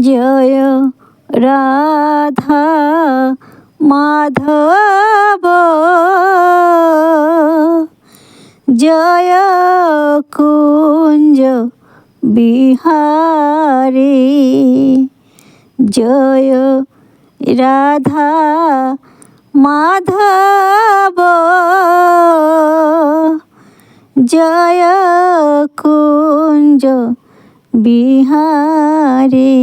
জয় রাধা মাধব। জয় কুঞ্জ বিহারী। জয় রাধা মাধব। জয় কুঞ্জ বিহারী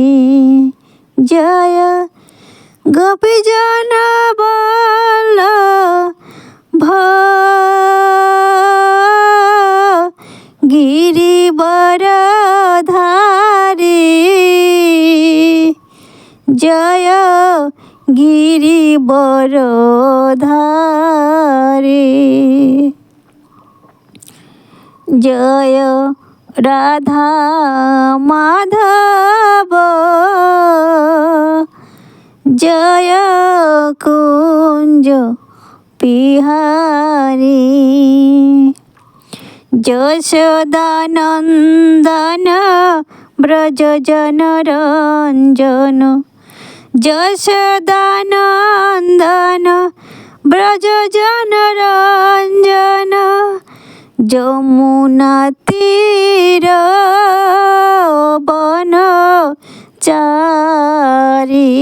জয় গোপীজন বল ভ গিরিবরধারী জয় গিরিবরধারী জয় রাধা মাধব জয় কুঞ্জ বিহারী। যশোদানন্দন ব্রজ জনরঞ্জন যশোদানন্দন ব্রজ জনরঞ্জন। যমুনা তীর বন চারি।